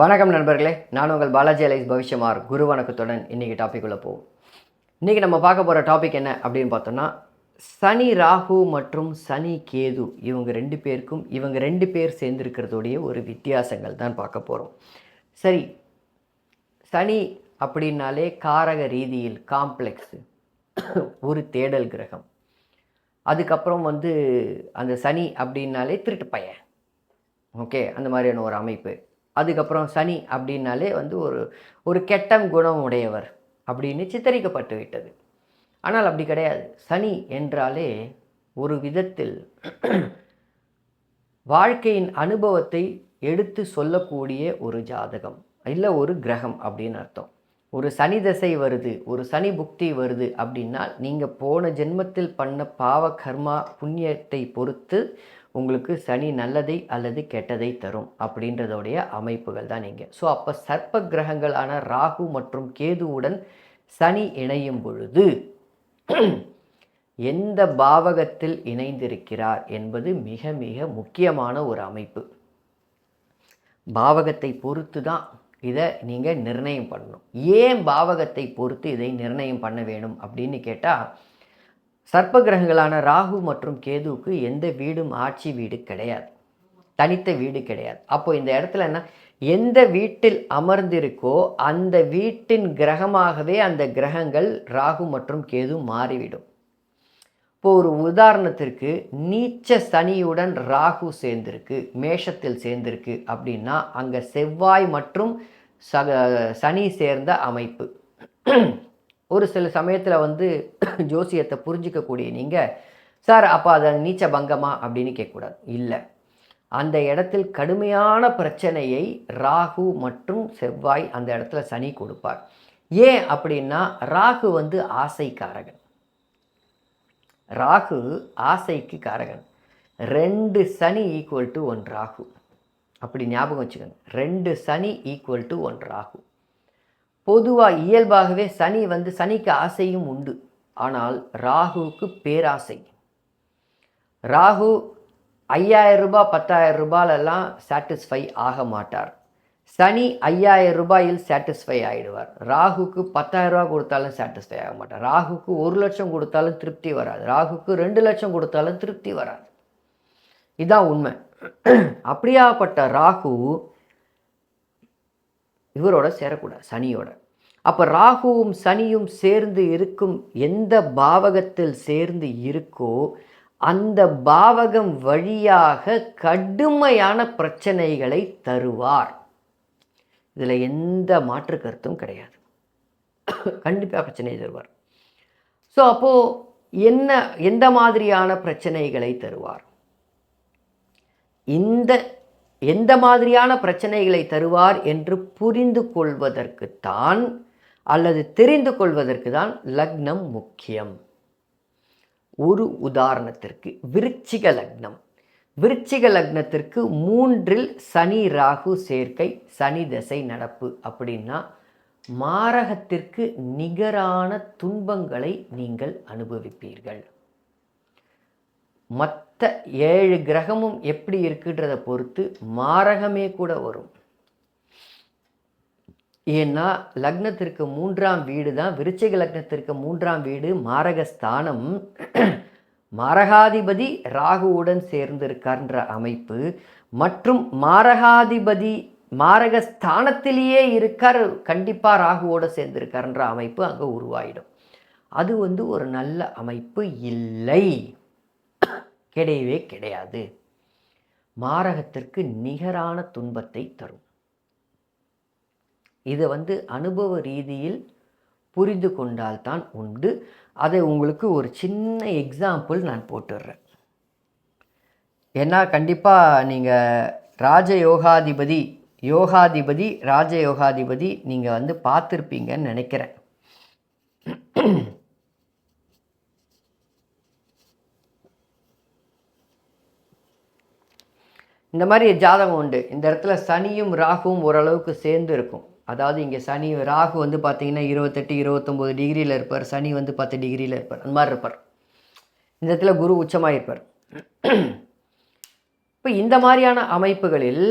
வணக்கம் நண்பர்களே நான் உங்கள் பாலாஜி அலைஸ் பவிஷ்யமார் குரு வணக்கத்துடன் இன்றைக்கி டாபிக் உள்ள போவோம். இன்றைக்கி நம்ம பார்க்க போகிற டாபிக் என்ன அப்படின்னு பார்த்தோம்னா சனி ராகு மற்றும் சனி கேது இவங்க ரெண்டு பேருக்கும் இவங்க ரெண்டு பேர் சேர்ந்துருக்கிறதுடைய ஒரு வித்தியாசங்கள் தான் பார்க்க போகிறோம் சரி சனி அப்படின்னாலே காரக ரீதியில் காம்ப்ளெக்ஸு ஒரு தேடல் கிரகம். அதுக்கப்புறம் வந்து அந்த சனி அப்படின்னாலே திருட்டு பையன். ஓகே அந்த மாதிரியான ஒரு அமைப்பு. அதுக்கப்புறம் சனி அப்படின்னாலே வந்து ஒரு ஒரு கெட்ட குணம் உடையவர் அப்படின்னு சித்தரிக்கப்பட்டு விட்டது. ஆனால் அப்படி கிடையாது. சனி என்றாலே ஒரு விதத்தில் வாழ்க்கையின் அனுபவத்தை எடுத்து சொல்லக்கூடிய ஒரு ஜாதகம் இல்லை ஒரு கிரகம் அப்படின்னு அர்த்தம். ஒரு சனி தசை வருது ஒரு சனி புக்தி வருது அப்படின்னா நீங்கள் போன ஜென்மத்தில் பண்ண பாவ கர்மா புண்ணியத்தை பொறுத்து உங்களுக்கு சனி நல்லதை அல்லது கெட்டதை தரும் அப்படின்றதோடைய அமைப்புகள் தான் நீங்கள் ஸோ அப்போ சர்ப்ப கிரகங்களான ராகு மற்றும் கேதுவுடன் சனி இணையும் பொழுது எந்த பாவகத்தில் இணைந்திருக்கிறார் என்பது மிக மிக முக்கியமான ஒரு அமைப்பு. பாவகத்தை பொறுத்து தான் இதை நீங்கள் நிர்ணயம் பண்ணணும். ஏன் பாவகத்தை பொறுத்து இதை நிர்ணயம் பண்ண வேணும் அப்படின்னு கேட்டால் சர்ப்ப கிரகங்களான ராகு மற்றும் கேதுவுக்கு எந்த வீடும் ஆட்சி வீடு கிடையாது. தனித்த வீடு கிடையாது. அப்போ இந்த இடத்துல என்ன? எந்த வீட்டில் அமர்ந்திருக்கோ அந்த வீட்டின் கிரகமாகவே அந்த கிரகங்கள் ராகு மற்றும் கேது மாறிவிடும். இப்போ ஒரு உதாரணத்திற்கு நீச்ச சனியுடன் ராகு சேர்ந்திருக்கு மேஷத்தில் சேர்ந்திருக்கு அப்படின்னா அங்கே செவ்வாய் மற்றும் சக சனி சேர்ந்த அமைப்பு. ஒரு சில சமயத்தில் வந்து ஜோசியத்தை புரிஞ்சிக்கக்கூடிய நீங்கள் சார் அப்போ அது நீச்ச பங்கமா? அப்படின்னு கேட்கக்கூடாது. இல்லை. அந்த இடத்தில் கடுமையான பிரச்சனையை ராகு மற்றும் செவ்வாய் அந்த இடத்துல சனி கொடுப்பார். ஏன் அப்படின்னா ராகு வந்து ஆசைக்காரகன். ராகு ஆசைக்கு காரகன். ரெண்டு Shani equal to one Rahu. அப்படி ஞாபகம் வச்சுக்கோங்க. ரெண்டு Shani equal to one Rahu. பொதுவாக இயல்பாகவே சனி வந்து சனிக்கு ஆசையும் உண்டு. ஆனால் ராகுவுக்கு பேராசை. ராகு ஐயாயிரம் ரூபாய் பத்தாயிரம் ரூபாயிலெல்லாம் சாட்டிஸ்ஃபை ஆக மாட்டார். சனி ஐயாயிரம் ரூபாயில் சாட்டிஸ்ஃபை ஆகிடுவார் ராகுக்கு பத்தாயிரம் ரூபா கொடுத்தாலும் சாட்டிஸ்ஃபை ஆக மாட்டார். ராகுக்கு ஒரு லட்சம் கொடுத்தாலும் திருப்தி வராது. ராகுக்கு ரெண்டு லட்சம் கொடுத்தாலும் திருப்தி வராது. இதான் உண்மை. அப்படியாப்பட்ட ராகு இவரோட சேரக்கூடாது சனியோட. அப்போ ராகுவும் சனியும் சேர்ந்து இருக்கும் எந்த பாவகத்தில் சேர்ந்து இருக்கோ அந்த பாவகம் வழியாக கடுமையான பிரச்சனைகளை தருவார். இதில் எந்த மாற்று கருத்தும் கிடையாது. கண்டிப்பாக பிரச்சனையை தருவார். ஸோ அப்போது என்ன எந்த மாதிரியான பிரச்சனைகளை தருவார்? இந்த எந்த மாதிரியான பிரச்சனைகளை தருவார் என்று புரிந்து கொள்வதற்குத்தான் அல்லது தெரிந்து கொள்வதற்கு தான் லக்னம் முக்கியம். ஒரு உதாரணத்திற்கு விருச்சிக லக்னம். விருச்சிக லக்னத்திற்கு மூன்றில் சனி ராகு சேர்க்கை சனி தசை நடப்பு அப்படின்னா மாரகத்திற்கு நிகரான துன்பங்களை நீங்கள் அனுபவிப்பீர்கள். மற்ற ஏழு கிரகமும் எப்படி இருக்குன்றதை பொறுத்து மாரகமே கூட வரும். ஏன்னா லக்னத்திற்கு மூன்றாம் வீடு தான் விருச்சிக லக்னத்திற்கு மூன்றாம் வீடு மாரகஸ்தானம். மாரகாதிபதி ராகுவுடன் சேர்ந்திருக்கார்ன்ற அமைப்பு. மற்றும் மாரகாதிபதி மாரகஸ்தானத்திலேயே இருக்கார் கண்டிப்பாக ராகுவோட சேர்ந்திருக்காருன்ற அமைப்பு அங்கே உருவாயிடும். அது வந்து ஒரு நல்ல அமைப்பு இல்லை. கிடையவே கிடையாது. மாரகத்திற்கு நிகரான துன்பத்தை தரும். இதை வந்து அனுபவ ரீதியில் புரிந்து கொண்டால்தான் உண்டு. அதை உங்களுக்கு ஒரு சின்ன எக்ஸாம்பிள் நான் போட்டுடுறேன். ஏன்னா கண்டிப்பாக நீங்கள் ராஜயோகாதிபதி யோகாதிபதி ராஜயோகாதிபதி நீங்கள் வந்து பார்த்துருப்பீங்கன்னு நினைக்கிறேன். இந்த மாதிரி ஜாதகம் உண்டு. இந்த இடத்துல சனியும் ராகுவும் ஓரளவுக்கு சேர்ந்து இருக்கும். அதாவது இங்கே சனி ராகு வந்து பார்த்தீங்கன்னா இருபத்தெட்டு இருபத்தொம்போது டிகிரியில் இருப்பார். சனி வந்து பத்து டிகிரியில் இருப்பார். அந்த மாதிரி இருப்பார். இந்த இடத்துல குரு உச்சமாக இருப்பார். இப்போ இந்த மாதிரியான அமைப்புகளில்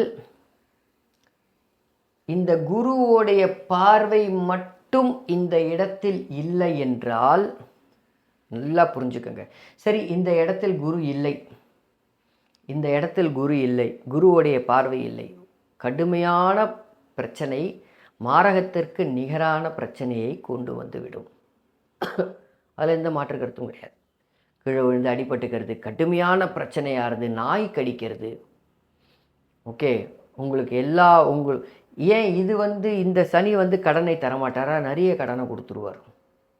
இந்த குருவோடைய பார்வை மட்டும் இந்த இடத்தில் இல்லை என்றால் நல்லா புரிஞ்சுக்கோங்க. சரி இந்த இடத்தில் குரு இல்லை. இந்த இடத்தில் குரு இல்லை குருவுடைய பார்வை இல்லை. கடுமையான பிரச்சனை மாரகத்திற்கு நிகரான பிரச்சனையை கொண்டு வந்துவிடும். அதில் எந்த மாற்று கருத்தும் கிடையாது. கீழே விழுந்து அடிபட்டுக்கிறது கடுமையான பிரச்சனையாகிறது நாய் கடிக்கிறது. ஓகே உங்களுக்கு எல்லா உங்கள் ஏன் இது வந்து இந்த சனி வந்து கடனை தரமாட்டாரா? நிறைய கடனை கொடுத்துருவார்.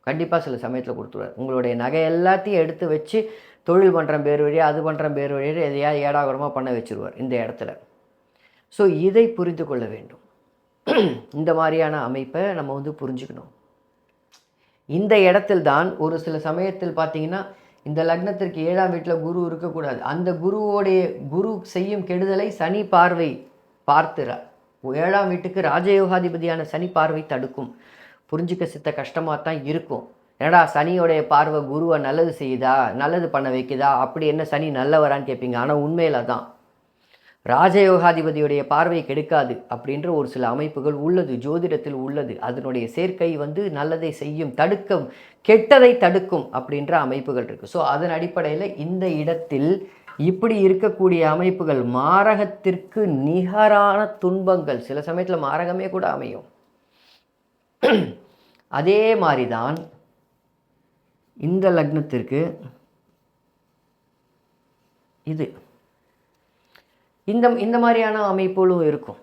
கண்டிப்பாக சில சமயத்தில் கொடுத்துருவார். உங்களுடைய நகை எல்லாத்தையும் எடுத்து வச்சு தொழில் பண்ணுறேன் பேர் வழியாக அது பண்ணுறேன் பேர் வழியாக எதையாவது ஏடாகுறமாக பண்ண வச்சுருவார் இந்த இடத்துல. ஸோ இதை புரிந்து கொள்ள வேண்டும். இந்த மாதிரியான அமைப்பை நம்ம வந்து புரிஞ்சுக்கணும். இந்த இடத்தில் தான் ஒரு சில சமயத்தில் பார்த்தீங்கன்னா இந்த லக்னத்திற்கு ஏழாம் வீட்டில் குரு இருக்கக்கூடாது. அந்த குருவோடைய குரு செய்யும் கெடுதலை சனி பார்வை பார்த்துறார் ஏழாம் வீட்டுக்கு ராஜயோகாதிபதியான சனி பார்வை தடுக்கும். புரிஞ்சுக்க சித்த கஷ்டமாக தான் இருக்கும். என்னடா சனியோடைய பார்வை குருவை நல்லது செய்யுதா? நல்லது பண்ண வைக்குதா? அப்படி என்ன சனி நல்லவரான்னு கேட்பீங்க ஆனால் உண்மையில தான் ராஜயோகாதிபதியுடைய பார்வை கெடுக்காது அப்படின்ற ஒரு சில அமைப்புகள் உள்ளது ஜோதிடத்தில் உள்ளது. அதனுடைய சேர்க்கை வந்து நல்லதை செய்யும் தடுக்கும் கெட்டதை தடுக்கும் அப்படின்ற அமைப்புகள் இருக்குது ஸோ அதன் அடிப்படையில் இந்த இடத்தில் இப்படி இருக்கக்கூடிய அமைப்புகள் மாரகத்திற்கு நிகரான துன்பங்கள். சில சமயத்தில் மாரகமே கூட அமையும். அதே மாதிரி தான் இந்த லக்னத்திற்கு இது. இந்த இந்த மாதிரியான அமைப்புகளும் இருக்கும்.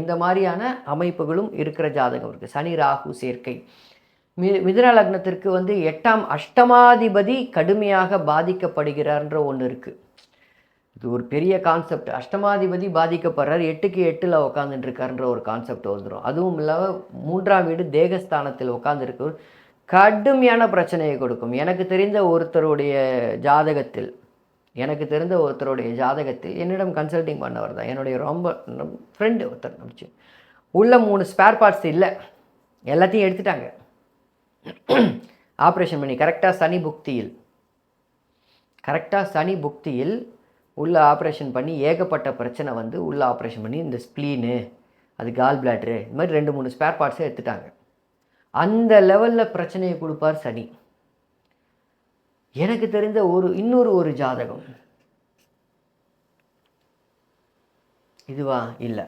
இந்த மாதிரியான அமைப்புகளும் இருக்கிற ஜாதகம் இருக்குது சனி ராகு சேர்க்கை. மி மிதுன லக்னத்திற்கு வந்து எட்டாம் அஷ்டமாதிபதி கடுமையாக பாதிக்கப்படுகிறார்ன்ற ஒன்று இருக்குது இது ஒரு பெரிய கான்செப்ட் அஷ்டமாதிபதி பாதிக்கப்படுறார். எட்டுக்கு எட்டில் உட்காந்துட்டுருக்காருன்ற ஒரு கான்செப்ட் வந்துடும் அதுவும் இல்லாமல் மூன்றாம் வீடு தேகஸ்தானத்தில் உட்காந்துருக்க கடுமையான பிரச்சனையை கொடுக்கும். எனக்கு தெரிந்த ஒருத்தருடைய ஜாதகத்தில் எனக்கு தெரிந்த ஒருத்தருடைய ஜாதகத்தில் என்னிடம் கன்சல்டிங் பண்ணவர் தான். என்னுடைய ரொம்ப ஃப்ரெண்டு ஒருத்தர் நம்பிச்சு உள்ள மூணு ஸ்பேர் பார்ட்ஸ் இல்லை. எல்லாத்தையும் எடுத்துட்டாங்க. ஆப்ரேஷன் பண்ணி கரெக்டாக சனி புக்தியில் கரெக்டாக சனி புக்தியில் உள்ளே ஆப்ரேஷன் பண்ணி ஏகப்பட்ட பிரச்சனை வந்து உள்ளே ஆப்ரேஷன் பண்ணி இந்த ஸ்ப்ளீனு அது கால் பிளாட்ரு இது மாதிரி ரெண்டு மூணு ஸ்பேர் பார்ட்ஸை எடுத்துட்டாங்க. அந்த லெவலில் பிரச்சனையை கொடுப்பார் சனி. எனக்கு தெரிந்த ஒரு இன்னொரு ஒரு ஜாதகம். இதுவா? இல்லை.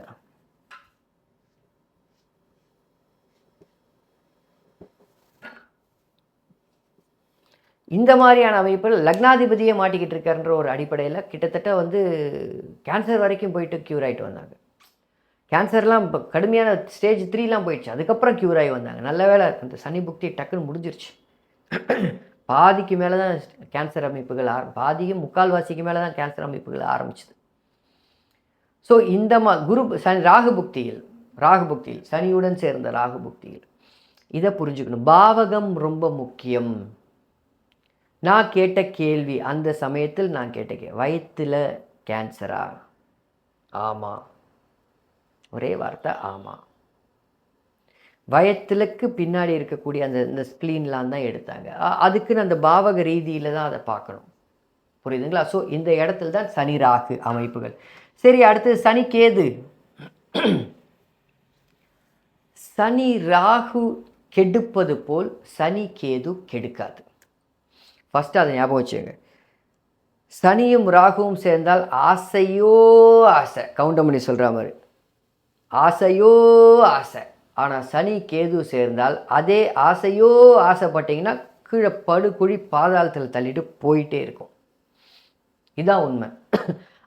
இந்த மாதிரியான அமைப்பில் லக்னாதிபதியே மாட்டிக்கிட்டு இருக்காருன்ற ஒரு அடிப்படையில் கிட்டத்தட்ட வந்து கேன்சர் வரைக்கும் போயிட்டு க்யூர் ஆகிட்டு வந்தாங்க. கேன்சர்லாம் இப்போ கடுமையான ஸ்டேஜ் த்ரீலாம் போயிடுச்சு. அதுக்கப்புறம் க்யூர் ஆகி வந்தாங்க. நல்ல வேலை அந்த சனி புக்தி டக்குன்னு முடிஞ்சிருச்சு. பாதிக்கு மேலே தான் கேன்சர் அமைப்புகள் ஆரம் பாதியும் முக்கால்வாசிக்கு மேலே தான் கேன்சர் அமைப்புகள் ஆரம்பிச்சுது. ஸோ இந்த மா குரு சனி ராகு புக்தியில் ராகு புக்தியில் சனியுடன் சேர்ந்த ராகு புக்தியில் இதை புரிஞ்சுக்கணும். பாவகம் ரொம்ப முக்கியம். நான் கேட்ட கேள்வி அந்த சமயத்தில் நான் கேட்ட கே வயிற்றில் கேன்சரா ஆமாம் ஒரே வார்த்தை ஆமாம் வயத்திலுக்கு பின்னாடி இருக்கக்கூடிய அந்த இந்த ஸ்ப்ளீன்லாம் தான் எடுத்தாங்க. அதுக்குன்னு அந்த பாவக ரீதியில் தான் அதை பார்க்கணும். புரியுதுங்களா? ஸோ இந்த இடத்துல தான் சனி ராகு அமைப்புகள். சரி அடுத்தது சனி கேது. சனி ராகு கெடுப்பது போல் சனி கேது கெடுக்காது. ஃபஸ்ட்டு அதை ஞாபகம் வச்சுங்க சனியும் ராகுவும் சேர்ந்தால் ஆசையோ ஆசை. கவுண்டமணி சொல்கிற மாதிரி. ஆசையோ ஆசை. ஆனால் சனி கேது சேர்ந்தால் அதே ஆசையோ ஆசைப்பட்டிங்கன்னா கீழே படுகுழி பாதாளத்தில் தள்ளிட்டு போயிட்டே இருக்கும். இதான் உண்மை.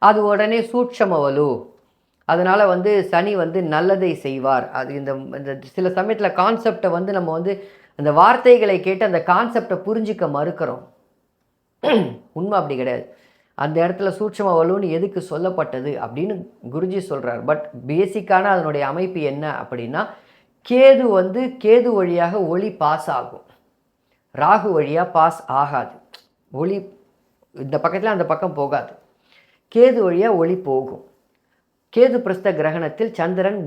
அது உடனே சூட்சம வலு. அதனால் வந்து சனி வந்து நல்லதை செய்வார். அது இந்த இந்த சில சமயத்தில் கான்செப்டை வந்து நம்ம வந்து அந்த வார்த்தைகளை கேட்டு அந்த கான்செப்டை புரிஞ்சிக்க மறுக்கிறோம். உண்மை அப்படி கிடையாது. அந்த இடத்துல சூட்சம வலுன்னு எதுக்கு சொல்லப்பட்டது அப்படின்னு குருஜி சொல்கிறார் பட் பேசிக்கான அதனுடைய அமைப்பு என்ன அப்படின்னா கேது வந்து கேது வழியாக ஒளி பாஸ் ஆகும். ராகு வழியாக பாஸ் ஆகாது. ஒளி இந்த பக்கத்தில் அந்த பக்கம் போகாது. கேது வழியாக ஒளி போகும். கேது பிரஸ்த கிரகணத்தில் சந்திரன்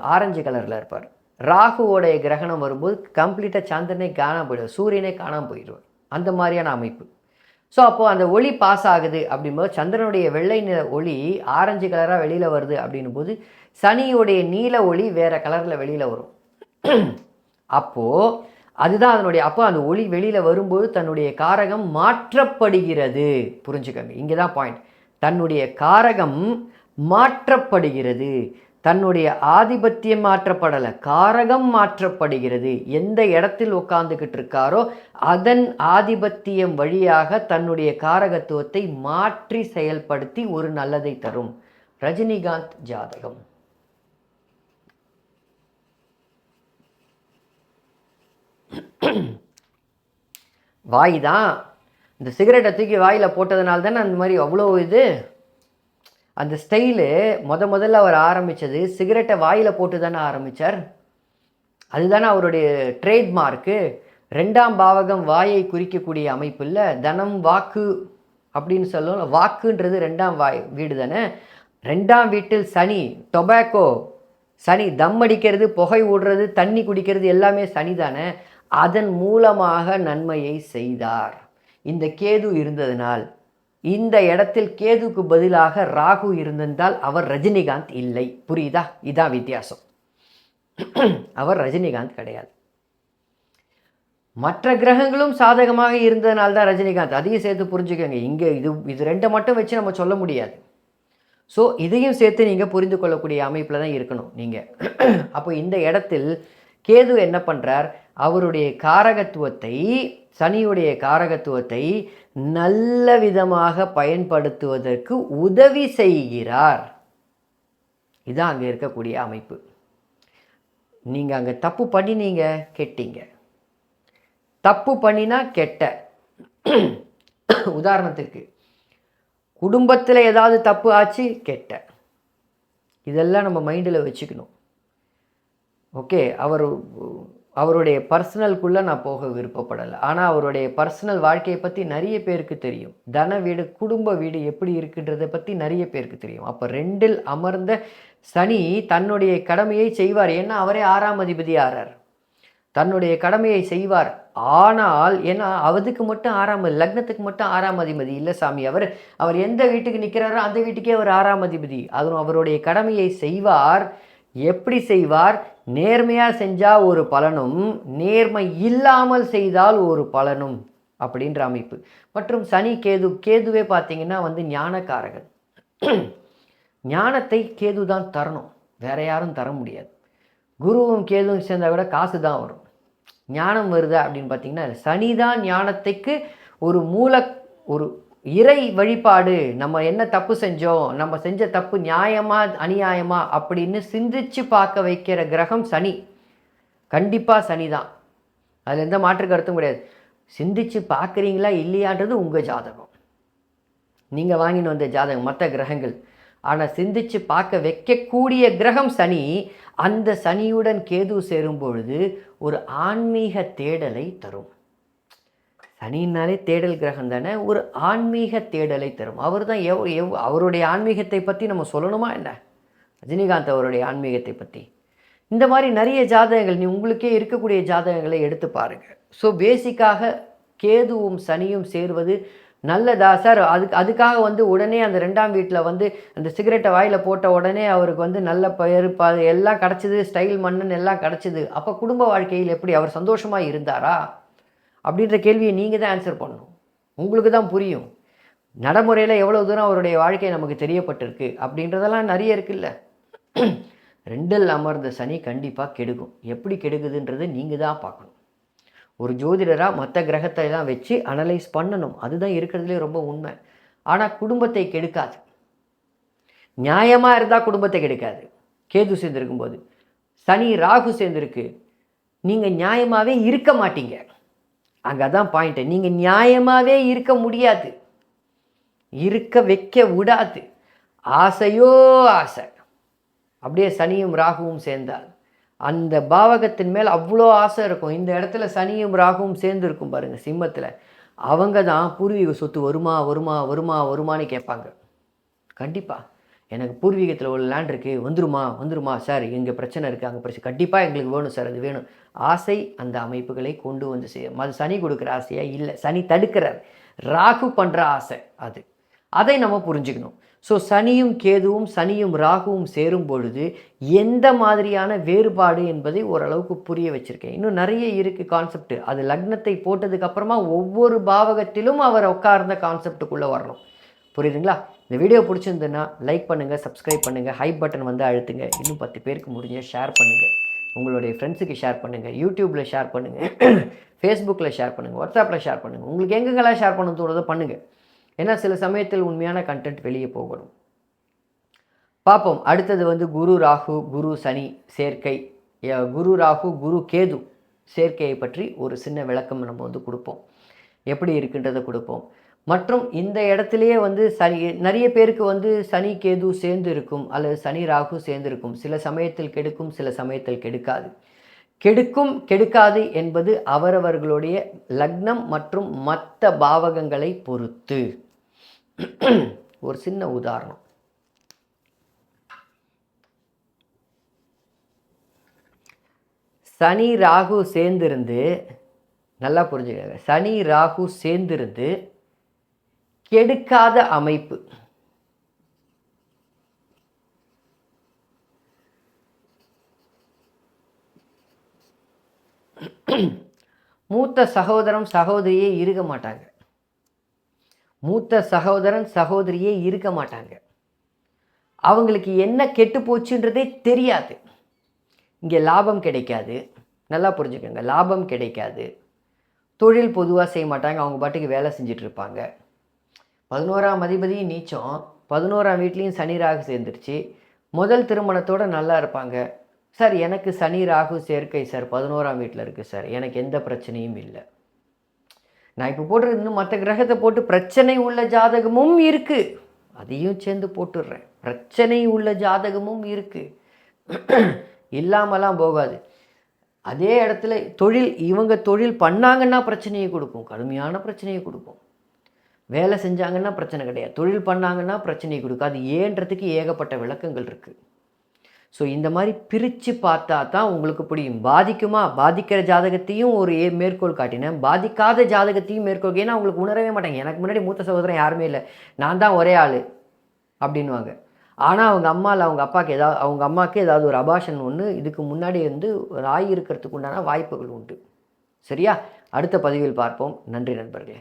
ஆரஞ்சு கலரில் இருப்பார். ராகுவோடைய கிரகணம் வரும்போது கம்ப்ளீட்டாக சந்திரனை காணாம போயிடுவார். சூரியனை காணாமல் போயிடுவார். அந்த மாதிரியான அமைப்பு. ஸோ அப்போது அந்த ஒளி பாஸ் ஆகுது அப்படிங்கும்போது சந்திரனுடைய வெள்ளை நிற ஒளி ஆரஞ்சு கலராக வெளியில் வருது அப்படின்னும் போது சனியுடைய நீல ஒளி வேறு கலரில் வெளியில் வரும். அப்போது அதுதான் அதனுடைய அப்போ அந்த ஒளி வெளியில் வரும்போது தன்னுடைய காரகம் மாற்றப்படுகிறது. புரிஞ்சுக்கோங்க. இங்கே தான் பாயிண்ட் தன்னுடைய காரகம் மாற்றப்படுகிறது. தன்னுடைய ஆதிபத்தியம் மாற்றப்படலை காரகம் மாற்றப்படுகிறது. எந்த இடத்தில் உட்காந்துக்கிட்டு இருக்காரோ அதன் ஆதிபத்தியம் வழியாக தன்னுடைய காரகத்துவத்தை மாற்றி செயல்படுத்தி ஒரு நல்லதை தரும். ரஜினிகாந்த் ஜாதகம். வாய் தான். இந்த சிகரெட்டை தூக்கி வாயில் போட்டதுனால தானே அந்த மாதிரி அவ்வளோ இது? அந்த ஸ்டைலு முத முதல்ல அவர் ஆரம்பித்தது சிகரெட்டை வாயில் போட்டு தானே ஆரம்பித்தார் அதுதானே அவருடைய ட்ரேட்மார்க்கு. ரெண்டாம் பாவகம் வாயை குறிக்கக்கூடிய அமைப்பில் தனம் வாக்கு அப்படின்னு சொல்லணும் வாக்குன்றது ரெண்டாம் வாய் வீடு தானே? ரெண்டாம் வீட்டில் சனி டொபாக்கோ சனி தம் அடிக்கிறது புகை விடுறது தண்ணி குடிக்கிறது எல்லாமே சனி தானே? அதன் மூலமாக நன்மையை செய்தார். இந்த கேது இருந்ததனால் இந்த இடத்தில் கேதுக்கு பதிலாக ராகு இருந்திருந்தால் அவர் ரஜினிகாந்த் இல்லை. புரியுதா? இதான் வித்தியாசம். அவர் ரஜினிகாந்த் கிடையாது. மற்ற கிரகங்களும் சாதகமாக இருந்ததுனால தான் ரஜினிகாந்த். அதையும் சேர்த்து புரிஞ்சுக்கோங்க. இங்கே இது இது ரெண்டை மட்டும் வச்சு நம்ம சொல்ல முடியாது. ஸோ இதையும் சேர்த்து நீங்கள் புரிந்து கொள்ளக்கூடிய அமைப்பில் தான் இருக்கணும் நீங்கள் அப்போ இந்த இடத்தில் கேது என்ன பண்ணுறார் அவருடைய காரகத்துவத்தை சனியுடைய காரகத்துவத்தை நல்ல விதமாக பயன்படுத்துவதற்கு உதவி செய்கிறார். இதுதான் அங்கே இருக்கக்கூடிய அமைப்பு. நீங்கள் அங்கே தப்பு பண்ணினீங்க கெட்டீங்க. தப்பு பண்ணினா கெட்ட. உதாரணத்துக்கு குடும்பத்தில் ஏதாவது தப்பு ஆச்சு கெட்ட. இதெல்லாம் நம்ம மைண்டில் வச்சுக்கணும். ஓகே அவர் அவருடைய பர்சனல்குள்ளே நான் போக விருப்பப்படலை. ஆனால் அவருடைய பர்சனல் வாழ்க்கையை பற்றி நிறைய பேருக்கு தெரியும். தன வீடு குடும்ப வீடு எப்படி இருக்குன்றதை பற்றி நிறைய பேருக்கு தெரியும். அப்போ ரெண்டில் அமர்ந்த சனி தன்னுடைய கடமையை செய்வார். ஏன்னா அவரே ஆறாம் அதிபதி ஆறார் தன்னுடைய கடமையை செய்வார். ஆனால் ஏன்னா அவதுக்கு மட்டும் ஆறாம் லக்னத்துக்கு மட்டும் ஆறாம் அதிபதி இல்லை சாமி. அவர் அவர் எந்த வீட்டுக்கு நிற்கிறாரோ அந்த வீட்டுக்கே அவர் ஆறாம் அதிபதி. அதுவும் அவருடைய கடமையை செய்வார். எப்படி செய்வார்? நேர்மையாக செஞ்சால் ஒரு பலனும் நேர்மை இல்லாமல் செய்தால் ஒரு பலனும் அப்படின்ற அமைப்பு. மற்றும் சனி கேது கேதுவே பார்த்தீங்கன்னா வந்து ஞானக்காரகன். ஞானத்தை கேது தான் தரணும். வேற யாரும் தர முடியாது. குருவும் கேதுவும் சேர்ந்தா கூட காசு தான் வரும். ஞானம் வருதா அப்படின்னு பார்த்தீங்கன்னா சனி தான் ஞானத்துக்கு ஒரு மூல ஒரு இறை வழிபாடு நம்ம என்ன தப்பு செஞ்சோம் நம்ம செஞ்ச தப்பு நியாயமா அநியாயமா அப்படின்னு சிந்திச்சு பார்க்க வைக்கிற கிரகம் சனி. கண்டிப்பாக சனி தான். அதில் எந்த மாற்று கருத்தும் கிடையாது. சிந்திச்சு பார்க்குறீங்களா இல்லையான்றது உங்கள் ஜாதகம். நீங்கள் வாங்கின்னு வந்த ஜாதகம் மற்ற கிரகங்கள். ஆனால் சிந்திச்சு பார்க்க வைக்கக்கூடிய கிரகம் சனி அந்த சனியுடன் கேது சேரும் பொழுது ஒரு ஆன்மீக தேடலை தரும். சனின்னாலே தேடல் கிரகம் தானே? ஒரு ஆன்மீக தேடலை தரும். அவர் தான் எவ் எவ் அவருடைய ஆன்மீகத்தை பற்றி நம்ம சொல்லணுமா என்ன? ரஜினிகாந்த் அவருடைய ஆன்மீகத்தை பற்றி இந்த மாதிரி நிறைய ஜாதகங்கள் நீ உங்களுக்கே இருக்கக்கூடிய ஜாதகங்களை எடுத்து பாருங்கள் ஸோ பேசிக்காக கேதுவும் சனியும் சேர்வது நல்லதா? சார் அதுக்கு அதுக்காக வந்து உடனே அந்த ரெண்டாம் வீட்டில் வந்து அந்த சிகரெட்டை வாயில் போட்ட உடனே அவருக்கு வந்து நல்ல பெயர் ப எல்லாம் கிடச்சிது ஸ்டைல் மண்ணுன்னு எல்லாம் கிடச்சிது. அப்போ குடும்ப வாழ்க்கையில் எப்படி அவர் சந்தோஷமாக இருந்தாரா? அப்படின்ற கேள்வியை நீங்கள் தான் ஆன்சர் பண்ணணும். உங்களுக்கு தான் புரியும். நடைமுறையில் எவ்வளோ தூரம் அவருடைய வாழ்க்கை நமக்கு தெரியப்பட்டிருக்கு அப்படின்றதெல்லாம் நிறைய இருக்குல்ல. ரெண்டில் அமர்ந்த சனி கண்டிப்பாக கெடுக்கும். எப்படி கெடுக்குதுன்றது நீங்கள் தான் பார்க்கணும். ஒரு ஜோதிடராக மற்ற கிரகத்தை தான் வச்சு அனலைஸ் பண்ணணும். அதுதான் இருக்கிறதுலே ரொம்ப உண்மை. ஆனால் குடும்பத்தை கெடுக்காது. நியாயமாக இருந்தால் குடும்பத்தை கெடுக்காது. கேது சேர்ந்துருக்கும் போது சனி ராகு சேர்ந்துருக்கு. நீங்கள் நியாயமாகவே இருக்க மாட்டீங்க. அங்கே தான் பாயிண்ட்டு நீங்கள் நியாயமாகவே இருக்க முடியாது. இருக்க வைக்க விடாது. ஆசையோ ஆசை. அப்படியே சனியும் ராகுவும் சேர்ந்தால். அந்த பாவகத்தின் மேல் அவ்வளோ ஆசை இருக்கும். இந்த இடத்துல சனியும் ராகுவும் சேர்ந்து இருக்கும் பாருங்கள் சிம்மத்தில். அவங்க தான் பூர்வீக சொத்து வருமா வருமா வருமா வருமானு கேட்பாங்க. கண்டிப்பாக எனக்கு பூர்வீகத்தில் ஒரு லேண்ட் இருக்குது வந்துருமா? வந்துருமா சார் இங்கே பிரச்சனை இருக்குது அங்கே பிரச்சனை கண்டிப்பாக எங்களுக்கு வேணும் சார் அது வேணும். ஆசை அந்த அமைப்புகளை கொண்டு வந்து செய்யும் அது சனி கொடுக்குற ஆசையாக இல்லை. சனி தடுக்கிறார். ராகு பண்ணுற ஆசை அது. அதை நம்ம புரிஞ்சுக்கணும். ஸோ சனியும் கேதுவும் சனியும் ராகுவும் சேரும் பொழுது எந்த மாதிரியான வேறுபாடு என்பதை ஓரளவுக்கு புரிய வச்சுருக்கேன். இன்னும் நிறைய இருக்குது கான்செப்ட் அது லக்னத்தை போட்டதுக்கப்புறமா ஒவ்வொரு பாவகத்திலும் அவர் உட்கார்ந்த கான்செப்டுக்குள்ளே வரணும். புரியுதுங்களா? இந்த வீடியோ பிடிச்சிருந்துன்னா லைக் பண்ணுங்கள் சப்ஸ்கிரைப் பண்ணுங்கள் ஹை பட்டன் வந்து அழுத்துங்க. இன்னும் பத்து பேருக்கு முடிஞ்ச ஷேர் பண்ணுங்கள் உங்களுடைய ஃப்ரெண்ட்ஸுக்கு ஷேர் பண்ணுங்கள் யூடியூப்பில் ஷேர் பண்ணுங்கள் ஃபேஸ்புக்கில் ஷேர் பண்ணுங்கள் வாட்ஸ்அப்பில் ஷேர் பண்ணுங்கள் உங்களுக்கு எங்கெங்கெல்லாம் ஷேர் பண்ண தோணுதோ பண்ணுங்கள் ஏன்னா சில சமயத்தில் உண்மையான கண்டென்ட் வெளியே போகணும். பார்ப்போம். அடுத்தது வந்து குரு ராகு குரு சனி சேர்க்கை. குரு ராகு குரு கேது சேர்க்கையை பற்றி ஒரு சின்ன விளக்கம் நம்ம வந்து கொடுப்போம். எப்படி இருக்குன்றதை கொடுப்போம். மற்றும் இந்த இடத்துலையே வந்து சனி நிறைய பேருக்கு வந்து சனி கேது சேர்ந்து இருக்கும் அல்லது சனி ராகு சேர்ந்து இருக்கும் சில சமயத்தில் கெடுக்கும் சில சமயத்தில் கெடுக்காது. கெடுக்கும் கெடுக்காது என்பது அவரவர்களுடைய லக்னம் மற்றும் மற்ற பாவகங்களை பொறுத்து. ஒரு சின்ன உதாரணம். சனி ராகு சேர்ந்திருந்து நல்லா புரிஞ்சுக்கங்க. சனி ராகு சேர்ந்திருந்து கெடுக்காத அமைப்பு. மூத்த சகோதரன் சகோதரியே இருக்க மாட்டாங்க. மூத்த சகோதரன் சகோதரியே இருக்க மாட்டாங்க. அவங்களுக்கு என்ன கெட்டு போச்சுன்றதே தெரியாது. இங்கே லாபம் கிடைக்காது. நல்லா புரிஞ்சுக்கோங்க லாபம் கிடைக்காது. தொழில் பொதுவாக செய்ய மாட்டாங்க அவங்க பாட்டுக்கு வேலை செஞ்சிட்ருப்பாங்க இருப்பாங்க. பதினோராம் அதிபதியும் நீச்சம் பதினோராம் வீட்லேயும் சனி ராகு சேர்ந்துருச்சு. முதல் திருமணத்தோடு நல்லா இருப்பாங்க. சார் எனக்கு சனி ராகு சேர்க்கை சார். பதினோராம் வீட்டில் இருக்குது சார். எனக்கு எந்த பிரச்சனையும் இல்லை. நான் இப்போ போட்டுறது இன்னும் மற்ற கிரகத்தை போட்டு பிரச்சனை உள்ள ஜாதகமும் இருக்குது அதையும் சேர்ந்து போட்டுடுறேன். பிரச்சனை உள்ள ஜாதகமும் இருக்குது இல்லாமலாம் போகாது. அதே இடத்துல தொழில் இவங்க தொழில் பண்ணாங்கன்னா பிரச்சனையை கொடுக்கும். கடுமையான பிரச்சனையை கொடுக்கும். வேலை செஞ்சாங்கன்னா பிரச்சனை கிடையாது. தொழில் பண்ணாங்கன்னா பிரச்சனையை கொடுக்கும். அது ஏன்றதுக்கு ஏகப்பட்ட விளக்கங்கள் இருக்குது ஸோ இந்த மாதிரி பிரித்து பார்த்தா தான் உங்களுக்கு புரியும். பாதிக்குமா? பாதிக்கிற ஜாதகத்தையும் ஒரு ஏ மேற்கோள் காட்டினேன். பாதிக்காத ஜாதகத்தையும் மேற்கோள் ஏன்னா உங்களுக்கு உணரவே மாட்டாங்க. எனக்கு முன்னாடி மூத்த சகோதரன் யாருமே இல்லை. நான் தான் ஒரே ஆள். அப்படின்வாங்க ஆனால் அவங்க அம்மா இல்லை அவங்க அப்பாவுக்கு ஏதாவது அவங்க அம்மாவுக்கு ஏதாவது ஒரு அபாஷன் ஒன்று இதுக்கு முன்னாடி வந்து ஒரு இருக்கிறதுக்கு உண்டான வாய்ப்புகள் உண்டு. சரியா? அடுத்த பதிவில் பார்ப்போம். நன்றி நண்பர்களே.